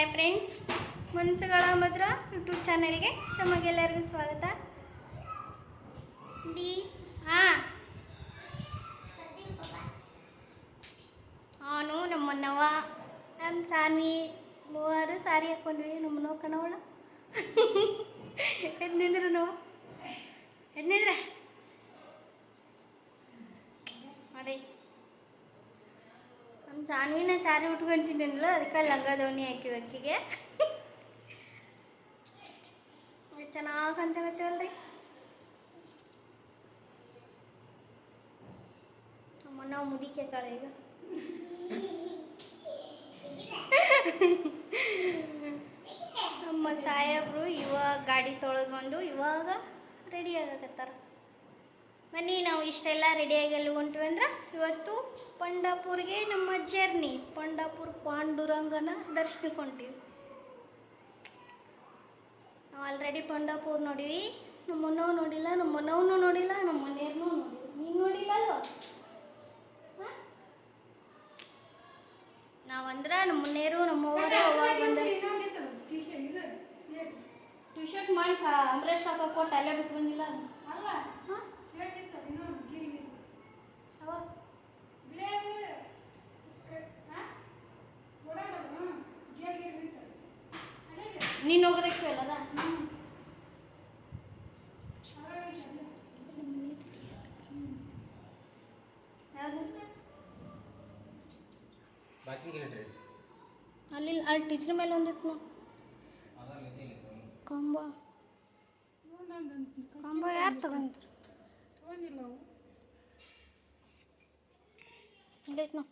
Hi friends ಮನ್ಸುಗಳ ಮಧುರ YouTube ಚಾನೆಲ್ಗೆ ನಮಗೆಲ್ಲರಿಗೂ ಸ್ವಾಗತ. ಡಿ ಹಾಂ ಅವನು ನಮ್ಮನ್ನವ ನಮ್ಮ ಸಾನ್ವಿ. ಮೂವರು ಸಾರಿ ಹಾಕ್ಕೊಂಡ್ವಿ ನೋವು ಕಣವಳ ಎದ್ ನಾವು. ಅದೇ. ನಮ್ಮ ಸಾನ್ವಿನ ಸಾರಿ ಉಟ್ಕೊಂತೀನಲ್ಲ ಅದಕ್ಕೆ ಲಂಗ ದೋಣಿ ಹಾಕಿವಿ ಅಕ್ಕಿಗೆ ಚೆನ್ನಾಗಿ ಕಾಣ್ಸಾಕತ್ತೀವಲ್ರಿ ನಮ್ಮನ್ನ ಮುದಿಕೆ ಕಾಳೆ ಈಗ. ನಮ್ಮ ಸಾಹೇಬ್ರು ಇವಾಗ ಗಾಡಿ ತೊಳೆದು ಬಂದು ಇವಾಗ ರೆಡಿ ಆಗಕತ್ತಾರ. ಬನ್ನಿ ನಾವು ಇಷ್ಟೆಲ್ಲ ರೆಡಿಯಾಗಿ ಅಲ್ಲಿ ಹೊಂಟಿವಿ ಅಂದ್ರೆ ಇವತ್ತು ಪಂಡಾಪುರ್ಗೆ ನಮ್ಮ ಜರ್ನಿ ಪಂಡಾಪುರ್ ಪಾಂಡುರಂಗನ ದರ್ಶನಕ್ಕೆ ಹೊಂಟಿವಿ ನಾವು ಆಲ್ರೆಡಿ ಪಂಡಾಪುರ್ ನೋಡಿವಿ. ನಮ್ಮ ಮನವ್ ನೋಡಿಲ್ಲ ನಮ್ಮ ಮನವನು ನೋಡಿಲ್ಲ ನಮ್ಮ ಮನೆಯವ್ರನ್ನೂ ನೋಡಿಲ್ಲ. ನೀನು ನೋಡಿಲ್ಲ ಅಲ್ವ ನಾವಂದ್ರ ನಮ್ಮ ಮನೆಯವರು ನಮ್ಮವರು ಅವಾಗ ಬಂದ ಟಿ ಶರ್ಟ್ ಮಾಡಿ ಅಮರೇಶ್ ಕಾಕ ಕೊಟ್ಟು ಅಲ್ಲೇ ಬಿಟ್ಟು ಬಂದಿಲ್ಲ ಹಾಂ ಅವ ನೀನು ಹೋಗೋದಕ್ಕೆ ಅಲ್ಲದ ಅಲ್ಲಿ? ಅಲ್ಲಿ ಟೀಚರ್ ಮೇಲೆ ಒಂದಿತ್ತು ಕಂಬ. ಕಂಬ ಯಾರು ತಗೊಂಡ್ರು ಇಲ್ಲೈತ್ ನಾವು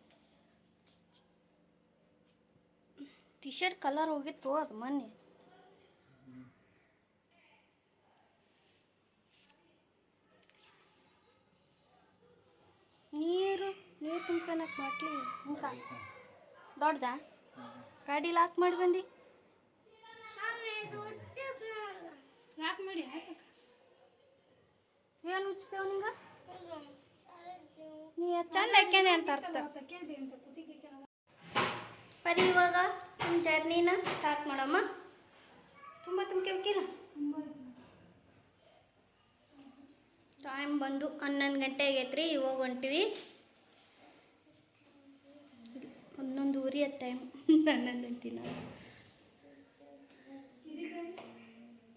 ಟಿ ಶರ್ಟ್ ಕಲರ್ ಹೋಗಿತ್ತು ಅದು ಮೊನ್ನೆ. ನೀರು ನೀರು ತುಂಬ್ಕೊಳಕ್ ಮಾಡ್ಲಿ ಮುಖ ದೊಡ್ಡದಾ? ಗಾಡಿ ಲಾಕ್ ಮಾಡಿ ಬಂದು ಲಾಕ್ ಮಾಡಿ ಏನು ಉಚ್ತೇವ ನಿಂಗ ನೀ ಚಂದ ಹಾಕ್ಯಾನೆ ಅಂತ ಅರ್ಥ. ಬರೀ ಇವಾಗ ನಮ್ಮ ಜರ್ನಿನ ಸ್ಟಾರ್ಟ್ ಮಾಡಮ್ಮ. ತುಂಬ ತುಂಬ್ಕೊಬೇಕಿಲ್ಲ? ಟೈಮ್ ಬಂದು ಹನ್ನೊಂದು ಗಂಟೆ ಆಗೈತ್ರಿ ಇವಾಗ ಹೊಂಟಿವಿ. ಹನ್ನೊಂದು ಊರಿ ಅದು ಟೈಮ್ ಹನ್ನೊಂದು ಅಂತೀನಿ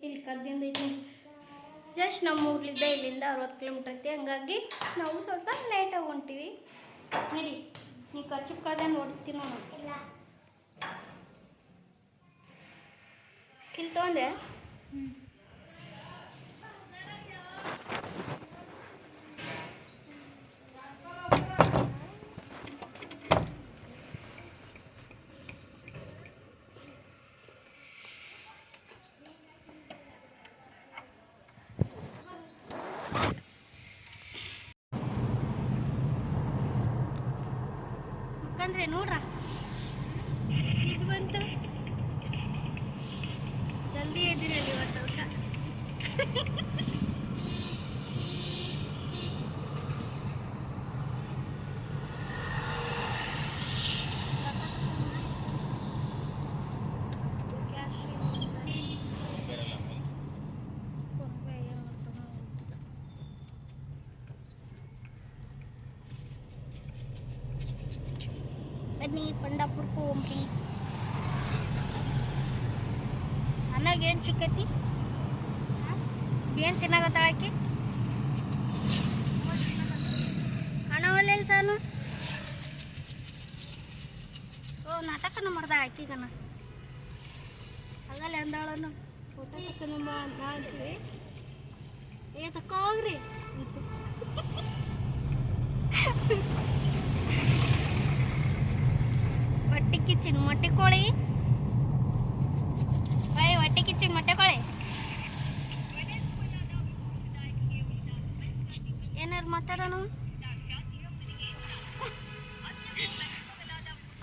ಇಲ್ಲಿ ಕದ್ದಿಂದ ಐತಿ ಜಸ್ಟ್ ನಮ್ಮ ಊರ್ಲಿದ್ದ ಇಲ್ಲಿಂದ ಅರವತ್ತು ಕಿಲೋಮೀಟ್ರ್ ಐತಿ. ಹಂಗಾಗಿ ನಾವು ಸ್ವಲ್ಪ ಲೇಟಾಗಿ ಹೊಂಟಿವಿ ನಡಿ ನೀವು ಖರ್ಚು ಕಳೆದ ನೋಡ್ತೀನಿ ನೋಡಿ. ಕಿಲ್ ತೊಗೊಂಡೆ. ಯಾಕಂದ್ರೆ ನೋಡ್ರ ಇದು ಬಂತು ಜಲ್ದಿ ಎದ್ದಿರಲಿ ಇವತ್ತು ಅದಕ್ಕೆ ಬನ್ನಿ ಪಂಡಾಪುರ್ಕು ಹೋಗ್ರಿ ಚೆನ್ನಾಗಿ ಏನು ಚುಕ್ಕತಿ ಏನು ತಿನ್ನಾಗತ್ತಾಳಕಿ ಹಣವಲ್ಲ ಸಾನು? ಸೊ ನಾಟಕನ ಮಾಡ್ದಾಳ ಆಕಿಗನ ಆಗಲ್ಲ ಅಂದಾಳನು ಫೋಟೋ ತಕ್ಕನಂಬ ಅಂತ ತಕ್ಕ ಹೋಗ್ರಿ. ಮಟ್ಟಿ ಕಿಚ್ಚಿನ ಮೊಟ್ಟೆ ಕೋಳಿ? ಹೊಟ್ಟೆ ಕಿಚ್ಚಿನ ಮೊಟ್ಟೆ ಕೋಳಿ ಏನಾರು ಮಾತಾಡೋಣ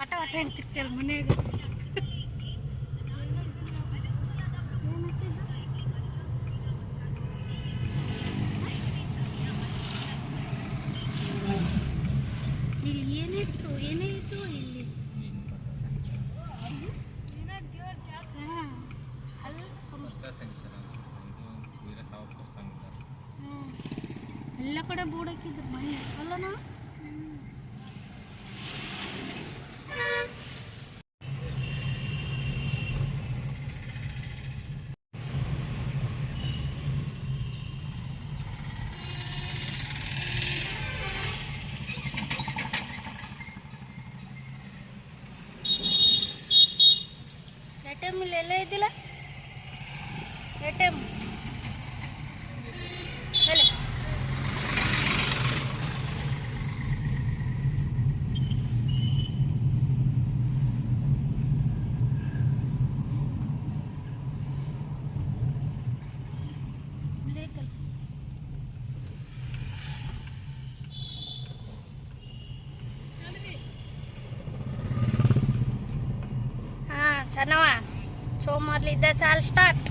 ಆಟ ಆಟ ಅಂತಿರ್ತೀರ ಮನ್ಯಾಗ ಏನ್ ಹಚ್ಚಿದ್ದು? ಇಲ್ಲಿ ಏನಿತ್ತು ಏನೇ ಇತ್ತು ಇಲ್ಲಿ ಕಡೆ ಬೂಡಕ್ಕಿದ್ರು ಮನೆ ಅಲ್ಲನಾ ಎ ಟಿ ಎಂ ಇಲ್ಲಿ ಎಲ್ಲ ಇದ್ದಿಲ್ಲ. ಸೋಮವಾರ್ಲಿದ್ದ ಸಾಲ್ ಸ್ಟಾರ್ಟ್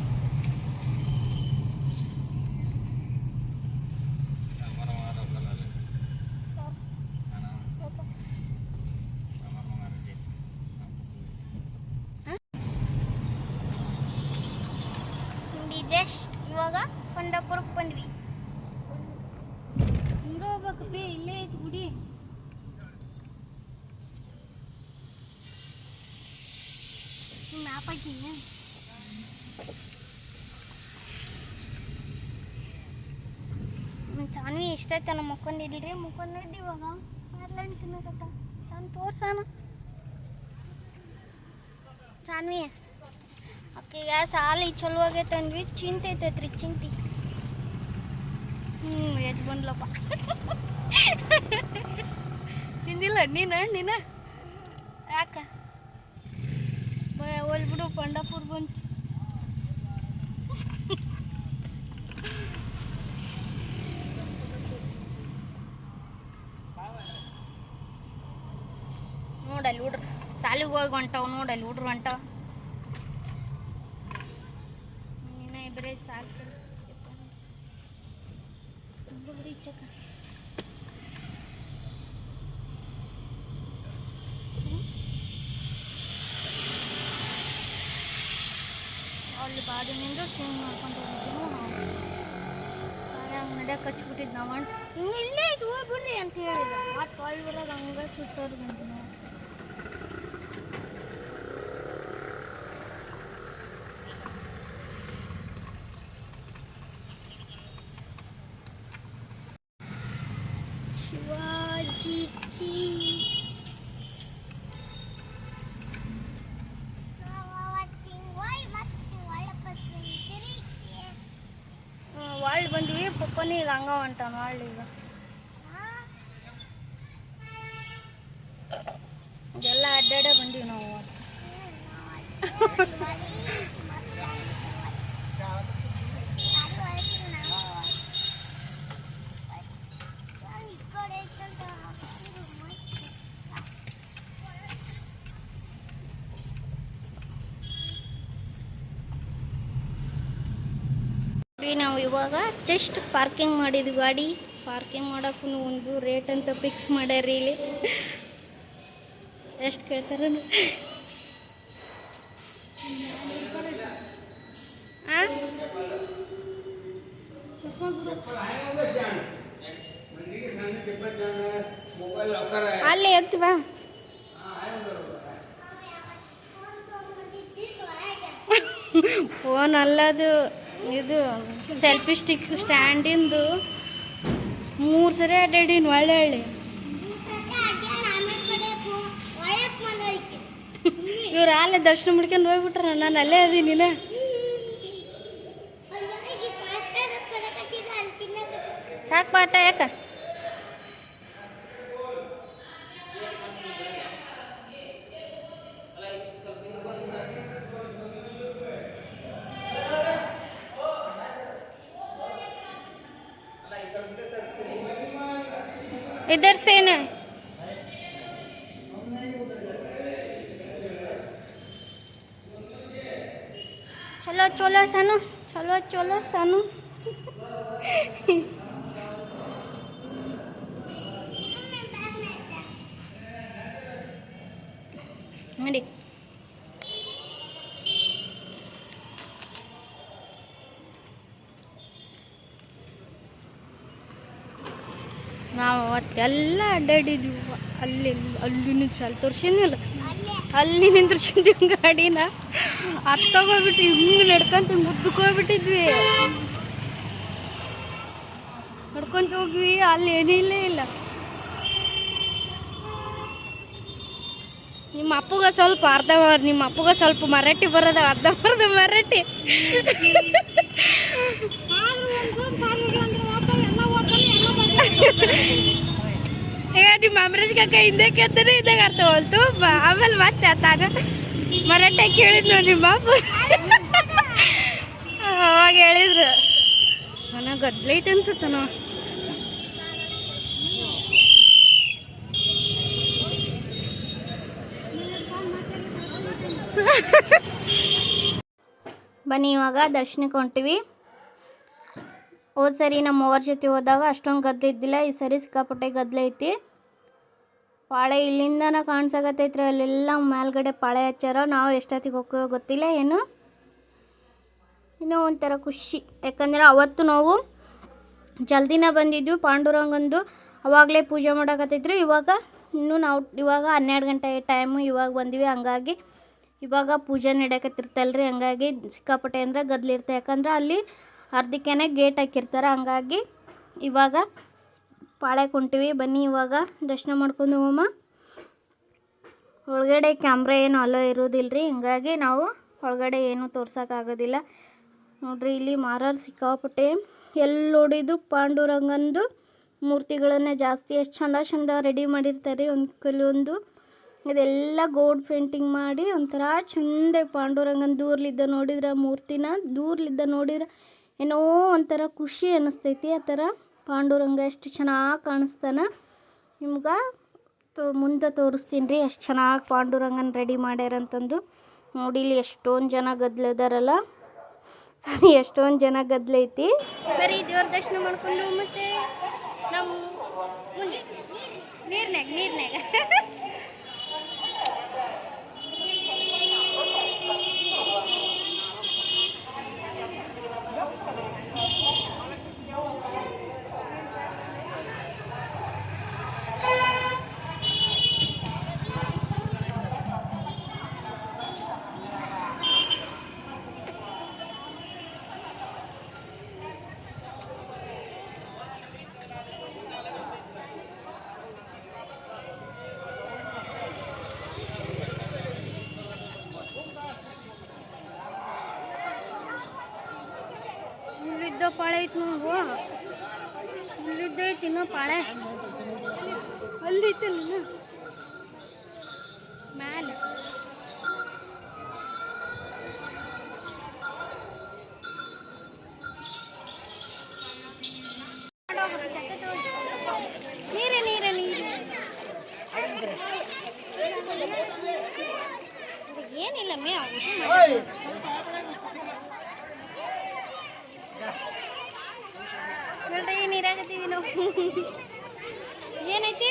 ಚಾನ್ವಿ ಇಷ್ಟೈತೆ ನಮ್ಮ ಮುಕ್ಕೊಂಡಿಲ್ರಿ ಮುಕ್ಕೊಂಡಿದ್ದು ಇವಾಗ ಮಾರ್ಲಂಡ್ ತಿನ್ನಕತ್ತ ಚಂದ ತೋರ್ಸಣ ಚಾನ್ವಿ ಅಕ್ಕಿಗ ಸಾಲ ಚಲೋ ಆಗೈತೆ ಅಂದ್ವಿ ಚಿಂತೆ ಐತೈತ್ರಿ ಚಿಂತಿ ಹ್ಞೂ ಎದ್ದು ಬಂದ್ಲಪ್ಪ ತಿಂದಿಲ್ಲ ನೀನ ನೀನ ಯಾಕ ಹೋಲ್ ಬಿಡು ಪಂಡಪುರ್ ಬಂತು ಹೋಗಿ ಹೊಂಟವು ನೋಡಲ್ಲಿ ಹುಡ್ರು ಹೊಂಟವ ಇನ್ನ ಇಬ್ಬರೇ ಸಾಕು. ಅಲ್ಲಿ ಬಾಡಿನಿಂದ ಸ್ವಿಮ್ ಮಾಡ್ಕೊಂಡು ಹಂಗೆ ನಡೆಯಕ್ಕೆ ಹಚ್ಬಿಟ್ಟಿದ್ದು ನಾವು. ಹಿಂಗೆ ಇಲ್ಲೇ ಇದು ಹೋಗ್ಬಿಡ್ರಿ ಅಂತ ಹೇಳಿಲ್ಲ ಮತ್ತೆ ಅಲ್ಲಿ ಬರೋದು ಹಂಗೆ ಸುತ್ತೋದು ಬಂದು ವಾಳ್ ಬಂದ್ವಿ ಪಪ್ಪನ ಈಗ ಹಂಗ ಹೊಂಟಾನ ವಾಳ್ ಈಗ. ಇದೆಲ್ಲ ಅಡ್ಡಾಡ ಬಂದೀವಿ ನಾವು. ಇವಾಗ ಜಸ್ಟ್ ಪಾರ್ಕಿಂಗ್ ಮಾಡಿದ್ವಿ ಗಾಡಿ. ಪಾರ್ಕಿಂಗ್ ಮಾಡೋಕ್ಕೂ ಒಂದು ರೇಟ್ ಅಂತ ಫಿಕ್ಸ್ ಮಾಡ್ಯಾರಿ ಇಲ್ಲಿ. ಎಷ್ಟು ಕೇಳ್ತಾರ ಅಲ್ಲಿ ಎತ್ತು ಬಾ. ಫೋನ್ ಅಲ್ಲದು. ಇದು ಸೆಲ್ಫಿ ಸ್ಟಿಕ್ ಸ್ಟ್ಯಾಂಡಿಂದು ಮೂರು ಸರಿ ಅಡ್ಡಾಡೀನಿ ಒಳ್ಳೆ ಹಳ್ಳಿ ಇವ್ರು ಅಲ್ಲೇ ದರ್ಶನ ಮಾಡ್ಕೊಂಡು ಹೋಗ್ಬಿಟ್ರ, ನಾನು ಅಲ್ಲೇ ಅದೀನಿ ಸಾಕು इधर से ना। चलो चलो सानू चलो चलो सानू। ಅವತ್ತೆಲ್ಲ ಅಡ್ಡಾಡಿದ್ವಿ. ಅಲ್ಲಿ ಅಲ್ಲಿ ನಿಂತು ಅಲ್ಲಿ ತೋರ್ಸಿನ ಅಲ್ಲಿ ನಿಂದ್ರಿಸಿದ್ವಿ ಗಾಡಿನ. ಹತ್ತೋಗ್ಬಿಟ್ಟು ಹಿಂಗೆ ನಡ್ಕೊಂತ ಹಿಂಗೆ ಉದ್ದಕ್ಕೆ ಹೋಗ್ಬಿಟ್ಟಿದ್ವಿ. ನಡ್ಕೊಂತ ಹೋಗ್ವಿ, ಅಲ್ಲಿ ಏನಿಲ್ಲ ಇಲ್ಲ ನಿಮ್ಮ ಅಪ್ಪಗ ಸ್ವಲ್ಪ ಅರ್ಧ ನಿಮ್ಮ ಅಪ್ಪಗ ಸ್ವಲ್ಪ ಮರಾಠಿ ಬರೋದ, ಅರ್ಧ ಬರೋದ ಮರಾಠಿ. ಈಗ ನಿಮ್ಮ ಕಾಕ ಹಿಂದೆ ಕೇಳ್ತಾನೆ ಇದಾಗ ಅರ್ಥ ಹೋಲ್ತು. ಆಮೇಲೆ ಮತ್ತೆ ತಾನ ಮರಾಠ ಕೇಳಿದ್ನು ನಿಮ್ಮ ಅಪ್ಪ? ಅವಾಗ ಹೇಳಿದ್ರು. ನನಗೆ ಗದ್ಲೈತೆ ಅನ್ಸುತ್ತ ನಾವು ಬನ್ನಿ ಇವಾಗ ದರ್ಶನಕ್ಕೆ ಹೊಂಟಿವಿ. ಹೋದ ಸರಿ ನಮ್ಮ ಅವ್ರ ಜೊತೆ ಹೋದಾಗ ಅಷ್ಟೊಂದು ಗದ್ದಲ ಇದ್ದಿಲ್ಲ, ಈ ಸರಿ ಸಿಕ್ಕಾಪಟ್ಟೆ ಗದ್ದಲ ಐತಿ. ಪಾಳೆ ಇಲ್ಲಿಂದನ ಕಾಣ್ಸಕತ್ತೈತ್ರಿ, ಅಲ್ಲೆಲ್ಲ ಮೇಲ್ಗಡೆ ಪಾಳೆ ಹಚ್ಚಾರ, ನಾವು ಎಷ್ಟೊತ್ತಿಗೆ ಹೋಗ್ತೀವೋ ಗೊತ್ತಿಲ್ಲ ಏನು. ಇನ್ನೂ ಒಂಥರ ಖುಷಿ, ಯಾಕಂದ್ರೆ ಅವತ್ತು ನಾವು ಜಲ್ದಿನ ಬಂದಿದ್ವಿ, ಪಾಂಡುರಂಗಂದು ಅವಾಗಲೇ ಪೂಜೆ ಮಾಡಕತ್ತಿದ್ರು ಇವಾಗ ಇನ್ನೂ ನಾವು ಇವಾಗ ಹನ್ನೆರಡು ಗಂಟೆ ಟೈಮು ಇವಾಗ ಬಂದಿವಿ, ಹಂಗಾಗಿ ಇವಾಗ ಪೂಜೆ ನಡೆಯಕತ್ತಿರ್ತಲ್ರಿ, ಹಂಗಾಗಿ ಸಿಕ್ಕಾಪಟ್ಟೆ ಅಂದ್ರೆ ಗದ್ಲಿರ್ತೆ, ಯಾಕಂದ್ರೆ ಅಲ್ಲಿ ಅರ್ಧಕ್ಕೇನೆ ಗೇಟ್ ಹಾಕಿರ್ತಾರೆ. ಹಂಗಾಗಿ ಇವಾಗ ಪಾಳೆ ಕುಂಟಿವಿ ಬನ್ನಿ ಇವಾಗ ದರ್ಶನ ಮಾಡ್ಕೊಂಡು ಹೋಮ. ಒಳಗಡೆ ಕ್ಯಾಮ್ರ ಏನು ಅಲೋ ಇರೋದಿಲ್ಲ ರೀ ಹಿಂಗಾಗಿ ನಾವು ಒಳಗಡೆ ಏನು ತೋರ್ಸೋಕ್ಕಾಗೋದಿಲ್ಲ ನೋಡ್ರಿ, ಇಲ್ಲಿ ಮಾರಾರು ಸಿಕ್ಕಾಪಟ್ಟೆ ಎಲ್ಲಿ ನೋಡಿದ್ರು ಪಾಂಡುರಂಗಂದು ಮೂರ್ತಿಗಳನ್ನೇ ಜಾಸ್ತಿ ಎಷ್ಟು ಚಂದ ಚಂದ ರೆಡಿ ಮಾಡಿರ್ತಾರೆ. ಒಂದು ಕೆಲವೊಂದು ಇದೆಲ್ಲ ಗೋಲ್ಡ್ ಪೇಂಟಿಂಗ್ ಮಾಡಿ ಒಂಥರ ಚಂದ ಪಾಂಡುರಂಗನ ದೂರ್ಲಿದ್ದ ನೋಡಿದ್ರೆ ಮೂರ್ತಿನ, ದೂರ್ಲಿದ್ದ ನೋಡಿದ್ರೆ ಏನೋ ಒಂಥರ ಖುಷಿ ಅನ್ನಿಸ್ತೈತಿ. ಆ ಥರ ಪಾಂಡುರಂಗ ಎಷ್ಟು ಚೆನ್ನಾಗಿ ಕಾಣಿಸ್ತಾನ. ನಿಮ್ಗೆ ತೋ ಮುಂದೆ ತೋರಿಸ್ತೀನಿ ರೀ ಎಷ್ಟು ಚೆನ್ನಾಗಿ ಪಾಂಡುರಂಗನ ರೆಡಿ ಮಾಡ್ಯಾರಂತಂದು. ನೋಡಿ ಇಲ್ಲಿ ಎಷ್ಟೊಂದು ಜನ ಗದ್ಲದಾರಲ್ಲ. ಸರಿ, ಎಷ್ಟೊಂದು ಜನ ಗದ್ಲೈತಿ ಬರೀ ದೇವ್ರ ದರ್ಶನ ಮಾಡ್ಕೊಂಡು ಮತ್ತೆ ನಾವು ನೀರ್ನಾಗ ನೀರ್ನ್ಯಾಗ. ನೀರ್ನ್ಯಾಗ ಇಲ್ಲಿದ್ದ ಪಾಳೆ ಐತಿ ನೋವು ಇಲ್ಲಿದ್ದ ಐತಿ ಇನ್ನೂ ಪಾಳೆ ಅಲ್ಲೈತಲ್ಲ ಇನ್ನು. ಮ್ಯಾಲೆ ನೀರೇ ನೀರೇ ನೀರು ಏನಿಲ್ಲ ಮೇ ನೋಡ್ರಿ ನೀರಾಗತ್ತೀವಿ ನಾವು ಏನೈತಿ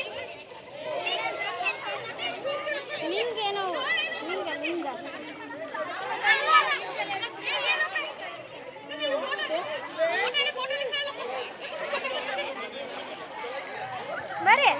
ನಿಂಗೇನೋ ನಿಂಗ ನಿಂಗ ಬರ್ರಿ.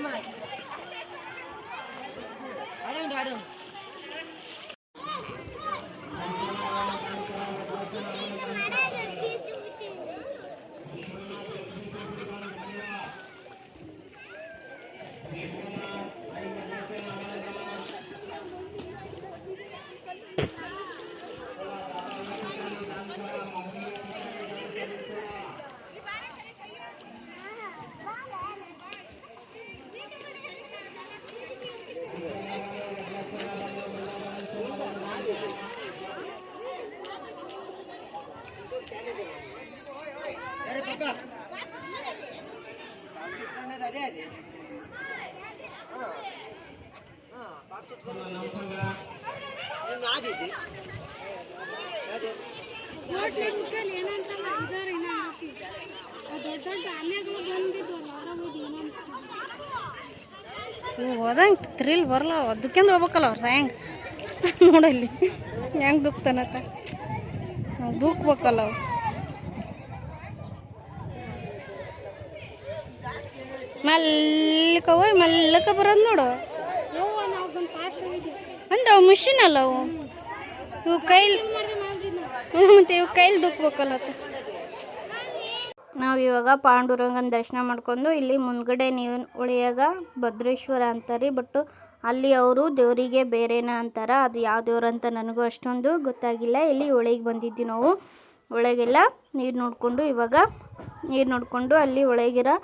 うま。ಹೋದಂಗ ತ್ರಿಲ್ ಬರಲ್ಲ ಅದಕ್ಕೆಂದು ಹೋಗ್ಬೇಕಲ್ಲ ಅವ್ರ ಸಾಯಂಗ್. ನೋಡಲ್ಲಿ ಹೆಂಗೆ ದುಕ್ತಾನತ್ತ ದುಕ್ಬೇಕಲ್ಲ ಅವ್ರು. ಮೆಲ್ಲಕ ಹೋಯ್ ಮೆಲ್ಲಕ ಬರೋದು ನೋಡು. ಅಂದ್ರೆ ಅವು ಮಿಷಿನ್ ಅಲ್ಲ ಅವು? ಇವು ಕೈಲಿ ಹ್ಞೂ ಮತ್ತೆ ಇವು ಕೈಲಿ ದುಕ್ಬೇಕಲ್ಲ ನಾವು ಇವಾಗ ಪಾಂಡುರಂಗನ ದರ್ಶನ ಮಾಡ್ಕೊಂಡು ಇಲ್ಲಿ ಮುಂದ್ಗಡೆ ನೀವು ಉಳಿಯಾಗ ಭದ್ರೇಶ್ವರ ಅಂತಾರೆ, ಬಟ್ ಅಲ್ಲಿ ಅವರು ದೇವರಿಗೆ ಬೇರೆನ ಅಂತಾರ, ಅದು ಯಾವ ದೇವ್ರು ಅಂತ ನನಗೂ ಅಷ್ಟೊಂದು ಗೊತ್ತಾಗಿಲ್ಲ. ಇಲ್ಲಿ ಒಳಗೆ ಬಂದಿದ್ದೀವಿ ನಾವು. ಒಳಗೆಲ್ಲ ನೀರು ನೋಡಿಕೊಂಡು ಇವಾಗ ನೀರು ನೋಡಿಕೊಂಡು ಅಲ್ಲಿ ಒಳಗಿರೋ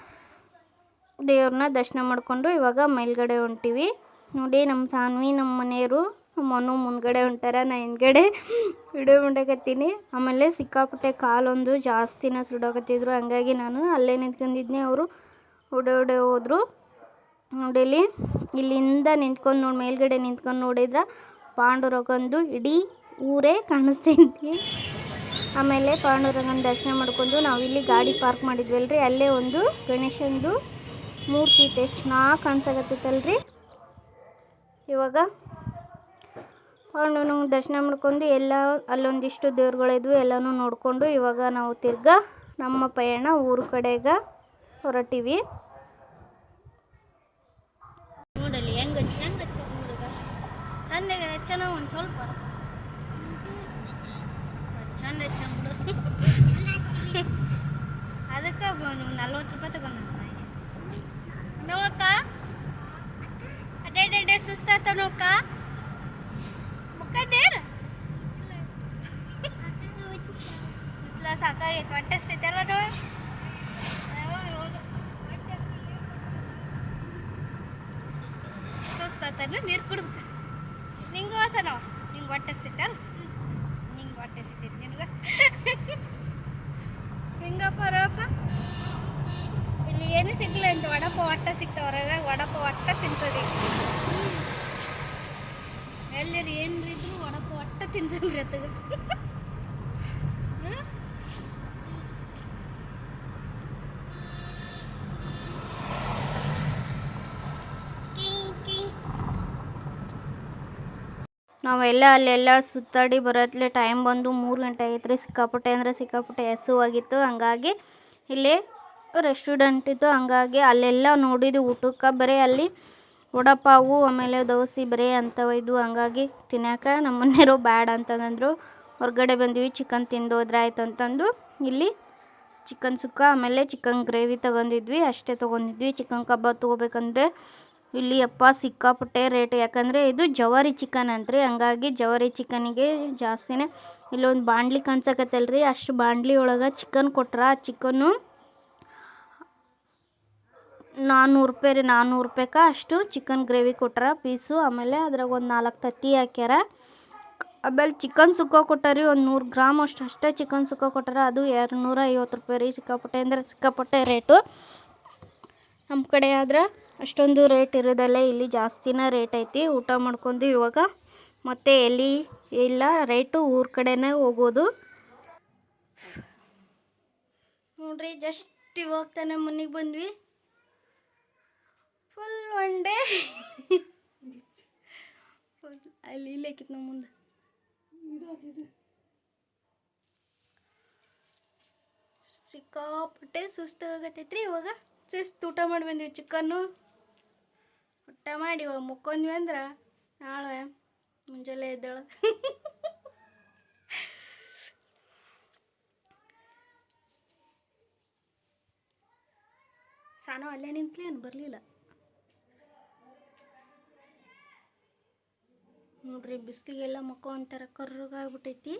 ದೇವ್ರನ್ನ ದರ್ಶನ ಮಾಡಿಕೊಂಡು ಇವಾಗ ಮೇಲ್ಗಡೆ ಹೊಂಟಿವಿ. ನೋಡಿ ನಮ್ಮ ಸಾನ್ವಿ, ನಮ್ಮ ಮನೆಯವರು ಮನು ಮುಂದ್ಗಡೆ ಹೊಂಟಾರ, ನಾ ಹಿಂದ್ಗಡೆ ವಿಡಿಯೋ ಮಾಡಕತ್ತೀನಿ. ಆಮೇಲೆ ಸಿಕ್ಕಾಪಟ್ಟೆ ಕಾಲೊಂದು ಜಾಸ್ತಿನ ಸುಡೋಕತ್ತಿದ್ರು. ಹಂಗಾಗಿ ನಾನು ಅಲ್ಲೇ ನಿಂತ್ಕೊಂಡಿದ್ನಿ. ಅವರು ಉಡೆ ಉಡೆ ಹೋದರು. ನೋಡಿಲಿ ಇಲ್ಲಿಂದ ನಿಂತ್ಕೊಂಡು ನೋಡಿ, ಮೇಲ್ಗಡೆ ನಿಂತ್ಕೊಂಡು ನೋಡಿದ್ರೆ ಪಾಂಡುರಂಗಂದು ಇಡೀ ಊರೇ ಕಾಣಿಸ್ತೈತಿ ಆಮೇಲೆ ಪಾಂಡುರಂಗನ ದರ್ಶನ ಮಾಡ್ಕೊಂಡು ನಾವು ಇಲ್ಲಿ ಗಾಡಿ ಪಾರ್ಕ್ ಮಾಡಿದ್ವಲ್ರಿ. ಅಲ್ಲೇ ಒಂದು ಗಣೇಶಂದು ಮೂರ್ತಿ ಐತೆ ಎಷ್ಟು ಚೆನ್ನಾಗಿ ಕಾಣಿಸಾಕತ್ತೈತಲ್ರಿ? ಇವಾಗ ಅವನು ದರ್ಶನ ಮಾಡ್ಕೊಂಡು ಎಲ್ಲ ಅಲ್ಲೊಂದಿಷ್ಟು ದೇವ್ರುಗಳಿದ್ವು ಎಲ್ಲನೂ ನೋಡಿಕೊಂಡು ಇವಾಗ ನಾವು ತಿರ್ಗಾ ನಮ್ಮ ಪಯಣ ಊರ ಕಡೆಗೆ ಹೊರಟಿವಿ. ನೋಡಲಿ, ಹೆಂಗ ಹೆಂಗ ಹುಡುಗ ಚಂದಾಗ ಒಂದು ಸ್ವಲ್ಪ. ಚಂದ ಅದಕ್ಕೆ ನಲ್ವತ್ತು ರೂಪಾಯಿ ತಗೊಂಡ नका ನಾವೆಲ್ಲ ಅಲ್ಲೆಲ್ಲ ಸುತ್ತಾಡಿ ಬರೋತ್ಲೆ ಟೈಮ್ ಬಂದು ಮೂರು ಗಂಟೆ ಆಗಿತ್ತು ರೀ ಸಿಕ್ಕಾಪಟ್ಟೆ ಅಂದರೆ ಸಿಕ್ಕಾಪಟ್ಟೆ ಹಸುವಾಗಿತ್ತು ಹಂಗಾಗಿ ಇಲ್ಲಿ ರೆಸ್ಟೋರೆಂಟ್ ಇತ್ತು. ಹಂಗಾಗಿ ಅಲ್ಲೆಲ್ಲ ನೋಡಿದ್ವಿ ಊಟಕ್ಕೆ. ಬರೀ ಅಲ್ಲಿ ವಡಪಾವು, ಆಮೇಲೆ ದೋಸೆ ಬರೀ ಅಂಥವು ಇದ್ವು ಹಂಗಾಗಿ ತಿನ್ನೋಕೆ ನಮ್ಮ ಮನೆಯವರು ಬ್ಯಾಡ ಅಂತಂದ್ರು. ಹೊರಗಡೆ ಬಂದ್ವಿ ಚಿಕನ್ ತಿಂದು ಹೋದ್ರೆ ಆಯ್ತು ಅಂತಂದು. ಇಲ್ಲಿ ಚಿಕನ್ ಸುಕ್ಕ, ಆಮೇಲೆ ಚಿಕನ್ ಗ್ರೇವಿ ತಗೊಂಡಿದ್ವಿ. ಅಷ್ಟೇ ತೊಗೊಂಡಿದ್ವಿ. ಚಿಕನ್ ಕಬಾಬ್ ತೊಗೋಬೇಕಂದ್ರೆ ಇಲ್ಲಿ ಅಪ್ಪ ಸಿಕ್ಕಾಪಟ್ಟೆ ರೇಟ್. ಯಾಕಂದರೆ ಇದು ಜವಾರಿ ಚಿಕನ್ ಅಂತ್ರಿ. ಹಂಗಾಗಿ ಜವಾರಿ ಚಿಕನಿಗೆ ಜಾಸ್ತಿನೇ. ಇಲ್ಲೊಂದು ಬಾಂಡ್ಲಿ ಕಾಣ್ಸಕತ್ತಲ್ರಿ. ಅಷ್ಟು ಬಾಂಡ್ಲಿ ಒಳಗೆ ಚಿಕನ್ ಕೊಟ್ರ ಆ ಚಿಕನ್ನು ನಾನ್ನೂರು ರೂಪಾಯಿ ರೀ ನಾನ್ನೂರು ರೂಪಾಯ್ಗೆ ಅಷ್ಟು ಚಿಕನ್ ಗ್ರೇವಿ ಕೊಟ್ರ ಪೀಸು. ಆಮೇಲೆ ಅದ್ರಾಗ ಒಂದು ನಾಲ್ಕು ತತ್ತಿ ಹಾಕ್ಯಾರ. ಆಮೇಲೆ ಚಿಕನ್ ಸುಕ್ಕ ಕೊಟ್ಟಾರಿ, ಒಂದು ನೂರು ಗ್ರಾಮ್ ಅಷ್ಟು, ಅಷ್ಟೇ ಚಿಕನ್ ಸುಕ್ಕ ಕೊಟ್ಟಾರ. ಅದು ಎರಡು ನೂರ ಐವತ್ತು ರೂಪಾಯಿ ರೀ, ಸಿಕ್ಕಾಪಟ್ಟೆ. ಅಂದರೆ ಸಿಕ್ಕಾಪಟ್ಟೆ ರೇಟು. ನಮ್ಮ ಕಡೆ ಆದ್ರೆ ಅಷ್ಟೊಂದು ರೇಟ್ ಇರೋದಲ್ಲ, ಇಲ್ಲಿ ಜಾಸ್ತಿನೇ ರೇಟ್ ಐತಿ. ಊಟ ಮಾಡ್ಕೊಂಡು ಇವಾಗ ಮತ್ತೆ ಎಲ್ಲಿ ಇಲ್ಲ, ರೇಟು ಊರ ಕಡೆನೇ ಹೋಗೋದು. ನೋಡ್ರಿ ಜಸ್ಟ್ ಇವಾಗ ತಾನೆ ಮನೆಗೆ ಬಂದ್ವಿ. ಫುಲ್ ಒನ್ ಡೇ ಅಲ್ಲಿ ಇಲ್ಲೇಕಿತ್ತು ನಮ್ಮ ಮುಂದೆ. ಸಿಕ್ಕಾಪಟ್ಟೆ ಸುಸ್ತಾಗತ್ತೈತ್ರಿ ಇವಾಗ. ಸುಸ್ತು ಊಟ ಮಾಡಿ ಬಂದ್ವಿ ಚಿಕನ್ನು ಊಟ ಮಾಡಿ ಇವಾಗ ಮುಕ್ಕೊಂದ್ವಿ ಅಂದ್ರೆ ನಾಳೆ ಮುಂಜಾನೆ ಎದ್ದೇಳ. ಸಾನು ಅಲ್ಲೇ ನಿಂತ್ಲೇನು ಬರಲಿಲ್ಲ? ನೋಡ್ರಿ ಬಿಸಿಲಿಗೆಲ್ಲ ಮುಕ್ಕೊಂತರ ಒಂಥರ ಕರ್ರಗಾಗ್ಬಿಟ್ಟೈತಿ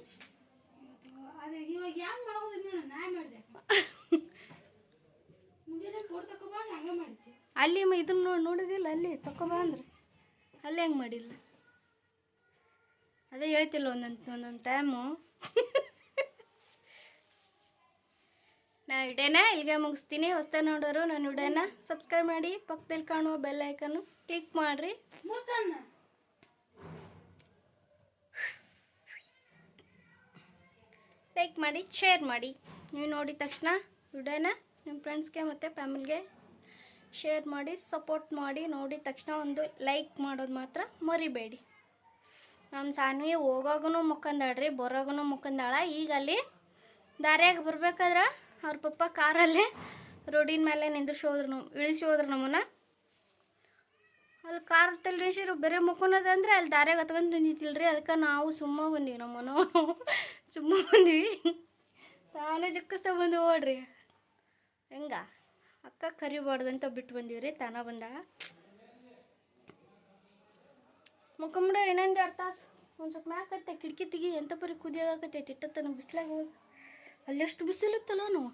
ಅದೇ ಇವಾಗ ಹೆಂಗ್ ಮಾಡೋದು ನಾ ಮಾಡಿದೆ ಮುಂಜಾನೆ ಫೋಟೋ ತಗೊಬಂದು ಹಂಗೆ ಮಾಡಿದ್ದೆ ಅಲ್ಲಿ ಇದನ್ನ ನೋಡಿ ನೋಡಿದಿಲ್ಲ ಅಲ್ಲಿ ತಕೊಬಾ ಅಂದ್ರೆ. ಅಲ್ಲಿ ಹೆಂಗೆ ಮಾಡಿಲ್ಲ ಅದೇ ಹೇಳ್ತಿಲ್ಲ ಒಂದೊಂದು ಒಂದೊಂದು ಟೈಮು ನಾ ಇಡೇನ? ಇಲ್ಲಿಗೆ ಮುಗಿಸ್ತೀನಿ. ಹೊಸ್ತ ನೋಡೋರು ನಾನು ವಿಡಿಯೋನ ಸಬ್ಸ್ಕ್ರೈಬ್ ಮಾಡಿ ಪಕ್ಕದಲ್ಲಿ ಕಾಣುವ ಬೆಲ್ ಐಕನ್ನು ಕ್ಲಿಕ್ ಮಾಡಿರಿ. ಲೈಕ್ ಮಾಡಿ ಶೇರ್ ಮಾಡಿ. ನೀವು ನೋಡಿದ ತಕ್ಷಣ ವಿಡಿಯೋನ ನಿಮ್ಮ ಫ್ರೆಂಡ್ಸ್ಗೆ ಮತ್ತು ಫ್ಯಾಮಿಲಿಗೆ ಶೇರ್ ಮಾಡಿ ಸಪೋರ್ಟ್ ಮಾಡಿ, ನೋಡಿ ತಕ್ಷಣ ಒಂದು ಲೈಕ್ ಮಾಡೋದು ಮಾತ್ರ ಮರಿಬೇಡಿ. ನಮ್ಮ ಸಾನ್ವಿ ಹೋಗೋಗೂ ಮುಕ್ಕಂದಾಳ್ರಿ ಬರೋಗೂ ಮುಕ್ಕಂದಾಳ ಈಗ ಅಲ್ಲಿ ದಾರಿಯಾಗಿ ಬರ್ಬೇಕಾದ್ರೆ ಅವ್ರ ಪಪ್ಪ ಕಾರಲ್ಲೇ ರೋಡಿನ ಮೇಲೆ ನಿಂದ್ರಿಸಿ ಹೋದ್ರು ನಮ್ಮ ಇಳಿಸಿ ಹೋದ್ರು ನಮ್ಮನ್ನ. ಅಲ್ಲಿ ಕಾರ್ ನಿಲ್ಸಿರು ಬೇರೆ ಮುಖನದ ಅಂದ್ರೆ ಅಲ್ಲಿ ದಾರ್ಯಾಗ ಹತ್ಕೊಂಡು ನಿಂತಿಲ್ರಿ ಅದಕ್ಕೆ ನಾವು ಸುಮ್ಮ ಬಂದೀವಿ ನಮ್ಮ ಸುಮ್ಮ ಬಂದ್ವಿ. ತಾನೇ ಜಕ್ಕಸ್ತ ಬಂದು ಓಡ್ರಿ. ಹೆಂಗ? ಅಕ್ಕ ಕರಿಬಾರ್ದಂತ ಬಿಟ್ಟು ಬಂದೀವಿ ರೀ ತಾನ ಬಂದಾಳ. ಮುಖಂಬಿಡ ಇನ್ನೊಂದು ಎರಡು ತಾಸು ಒಂದು ಸ್ವಲ್ಪ ಮ್ಯಾಕತ್ತೆ ಕಿಟಕಿ ತೆಗಿ, ಎಂತ ಪರಿ ಕುದಿಯಾಗತ್ತೆ ಬಿಸಿಲಾಗ ಅಲ್ಲಿ ಅಲ್ಲೆಷ್ಟು ಬಿಸಿಲತ್ತಲ್ಲ ನಾವು.